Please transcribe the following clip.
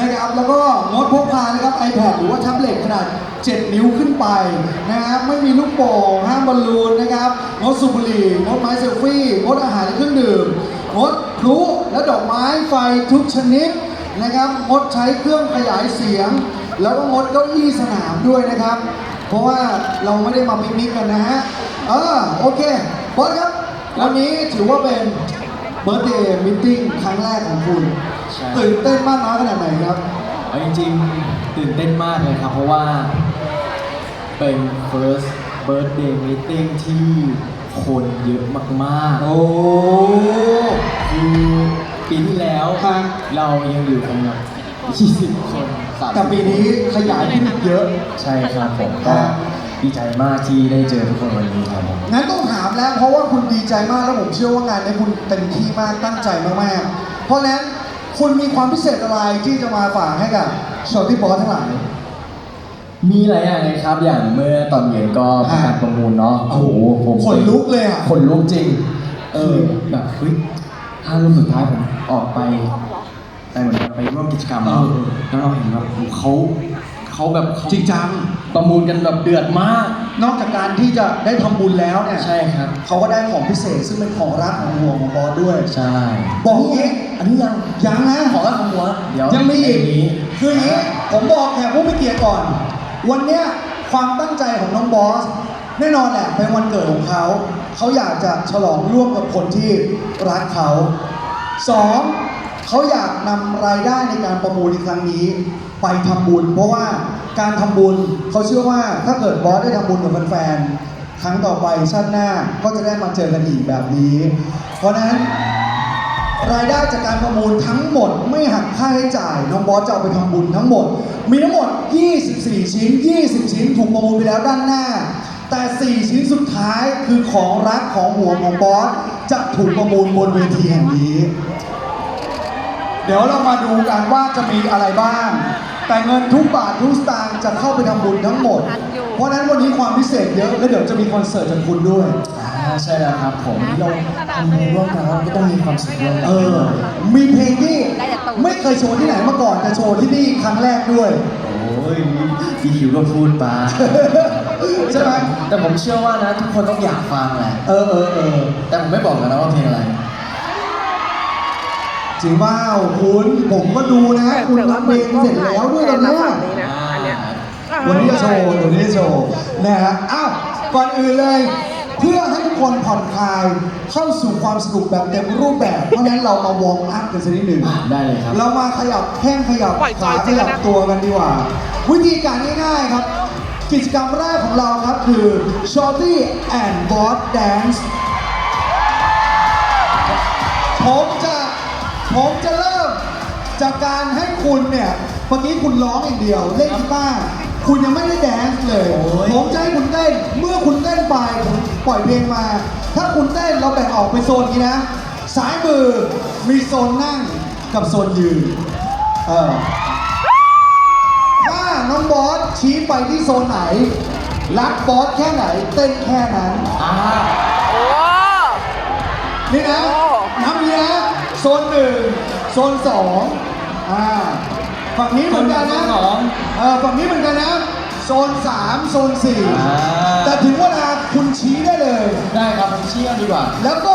นะครับแล้วก็งดพกพานะครับ iPad หรือว่าแท็บเล็ตขนาด 7 นิ้วขึ้นไปนะครับไม่มีลูกโป่งห้ามบอลลูนนะครับงดสูบบุหรี่งดไม้เซลฟี่งดอาหารและเครื่องดื่มงดพลุและดอกไม้ไฟทุกชนิดนะครับงดใช้เครื่องขยายเสียง แล้วก็งดเก้าอี้สนามด้วยนะครับ เพราะว่าเราไม่ได้มาปิกนิกกันนะฮะเออโอเคบอสครับวันนี้ถือว่าเป็นเบิร์เดย์มิ g ครั้งแรกของคุณ ใช่ตื่นเต้นมากน้อยขนาดไหนครับ เอาจริงๆตื่นเต้นมากเลยครับ เพราะว่าเป็น first birthday meeting ที่คนเยอะมากโอ้ๆคือปีที่แล้วครับ เรายังอยู่กันแบบ20 คน30แต่ปีนี้ขยายขึ้นอีกเยอะ ใช่ครับผมก็ครับดีใจมากที่ได้เจอทุกคนวันนี้ครับผมงั้นต้องถามแล้วเพราะว่าคุณดีใจมากแล้วผมเชื่อว่างานนี้คุณเต็มที่มากตั้งใจมากๆ เพราะฉะนั้น คุณมีความพิเศษอะไรที่จะมาฝากให้กับชอตที่บอสทั้งหลาย มีหลายอย่างเลยครับ อย่างเมื่อตอนเย็นก็ประกาศประมูลเนาะโอ้โหผมขนลุกเลยอะขนลุกจริง เออแบบเฮ้ยถ้ารูปสุดท้ายผมออกไปไปเหมือนกับไปร่วมกิจกรรมเอเนาะอแล้วเราเห็นแบบเขาเขาแบบเขาจริงจัง ประมูลกันแบบเดือดมาก นอกจากการที่จะได้ทำบุญแล้วเนี่ยใช่ครับ เขาก็ได้ของพิเศษซึ่งเป็นของรักของห่วงของบอสด้วย ใช่บอกอย่างงี้อันนี้ยังยังนะขอละของหัวเดี๋ยวยังมีอีกนนี้คืออย่างนี้ผมบอกแขกผู้มีเกียรติก่อน วันเนี้ยความตั้งใจของน้องบอส แน่นอนแหละเป็นวันเกิดของเขา เขาอยากจะฉลองร่วมกับคนที่รักเขาสองเขาอยากนำรายได้ในการประมูลในครั้งนี้ ไปทำบุญ เพราะว่า การทำบุญเขาเชื่อว่าถ้าเกิดบอสได้ทำบุญกับแฟนๆครั้งต่อไปชาติหน้าก็จะได้มาเจอกันอีกแบบนี้ เพราะนั้นรายได้จากการประมูลทั้งหมดไม่หักค่าใช้จ่าย น้องบอสจะเอาไปทำบุญทั้งหมด มีทั้งหมด 24 ชิ้น 20 ชิ้นถูกประมูลไปแล้วด้านหน้า แต่ 4 ชิ้นสุดท้ายคือของรักของห่วของบอสจะถูกประมูลบนเวทีแห่งนี้ เดี๋ยวเรามาดูกันว่าจะมีอะไรบ้าง แต่เงินทุกบาททุกสตางค์จะเข้าไปทำบุญทั้งหมดเพราะฉะนั้นวันนี้ความพิเศษเยอะ และเดี๋ยวจะมีคอนเสิร์ตจากคุณด้วย อ่าใช่แล้วครับผมเราทำบุญร่วมกันเราก็ต้องมีความสุขร่วมกันเออ มีเพลงที่ไม่เคยโชว์ที่ไหนมาก่อน แต่โชว์ที่นี่ครั้งแรกด้วย โอ้ยพี่คิวก็พูดไปใช่ไหมแต่ผมเชื่อว่านะทุกคนต้องอยากฟังแหละเออเออเออแต่ผมไม่บอกกันนะว่าเพลงอะไร จริงว่าคุณผมก็ดูนะคุณทำเพลงเสร็จแล้วด้วยตอนเนี้ยฝั่งนี้นะอันเนี้ยวันนี้จะโชว์วันนี้จะโชว์นะฮะอ้าวก่อนอื่นเลย เพื่อให้ทุกคนผ่อนคลายเข้าสู่ความสนุกแบบเต็มรูปแบบ เพราะฉะนั้นเรามาวอร์มอัพกันสักนิดหนึ่งได้เลยครับ เรามาขยับแข้งขยับปล่อยจขาอยจขริงยับนะตัวกันดีกว่า วิธีการง่ายๆครับ กิจกรรมแรกของเราครับคือ Shorty and Boss Dance ผมจะ ผมจะเริ่มจากการให้คุณเนี่ยเมื่อกี้คุณร้องอย่างเดียว เล่นกีตาร์คุณยังไม่ได้แดนซ์เลยโอ้ยผมจะให้คุณเต้น เมื่อคุณเต้นไปผมปล่อยเพลงมา ถ้าคุณเต้นเราแบ่งออกเป็นโซนนี้นะซ้ายมือมีโซนนั่งกับโซนยืนเออถ้าน้องบอสชี้ไปที่โซนไหน รักบอสแค่ไหนเต้นแค่นั้นอ่าโอ้นี่นะโอ้นับนี้นะ โซนหนึ่งโซนสองอ่าฝั่งนี้เหมือนกันนะโซนสองเออฝั่งนี้เหมือนกันนะ โซนสามโซนสี่อ่า แต่ถึงเวลาคุณชี้ได้เลย ได้ครับผมเชื่อดีกว่า แล้วก็